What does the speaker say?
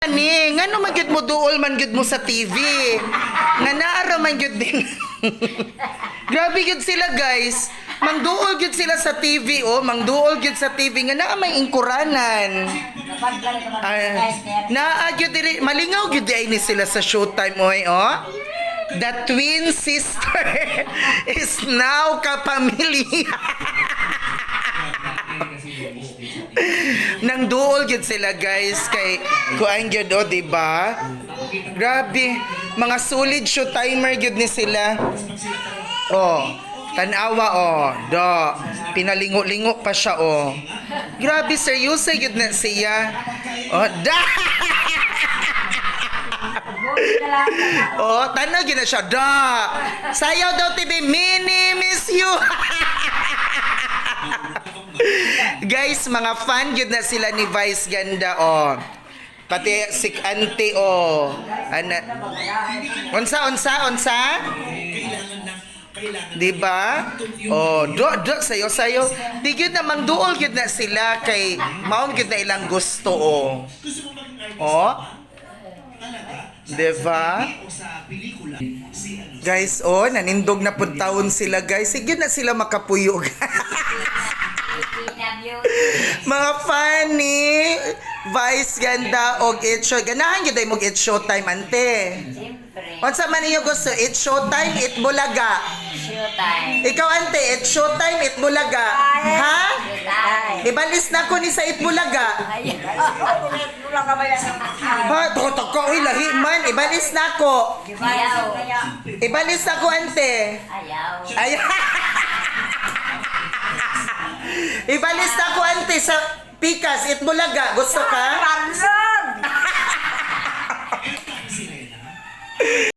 Ani, nga naman gyud mo duol man gyud mo sa TV. Nga naara man gyud din. Grabe gyud sila guys. Mangduol gyud sila sa TV oh, mangduol gyud sa TV nga naa may ingkuranan. Ay, naa gyud diri malingaw gyud di ni sila sa Showtime oy oh. The twin sister is now kapamilya. Nang duol gyud sila guys kay kuan gyud oh, di ba? Grabe, mga solid show timer gyud ni sila. Oh, tanawa oh, do. Pinalingo-lingo pa siya oh. Grabe seryoso gyud na siya. Oh, da. oh, tanaw gyud na siya da. Sayaw daw TV mini miss you. Guys, mga fan gyud na sila ni Vice Ganda oh. Pati si Auntie oh. Ana Unsa unsa unsa? Di ba? Oh, do do sayo sayo. Di gyud na mangduol gyud na sila kay maon gyud na ilang gusto oh. Oh. Di ba? Guys, oh, nanindog na pud taon sila, guys. Sige na sila makapuyog. Mga funny, Vice ganda og it show. Ganahan gyud mog it show time ante. Unsa man niyo gusto? It show time, it bulaga. Showtime. Ikaw ante, it show time, it bulaga. Ha? Ibalis na ko ni sa it bulaga. Ha, totok ko, uy, lahi man. Ibalis na ko. Ayaw. Ibalis na ko ante. Ayaw. Ay. Ibalis na ko ante sa Pikas, it bulaga. Gusto ka?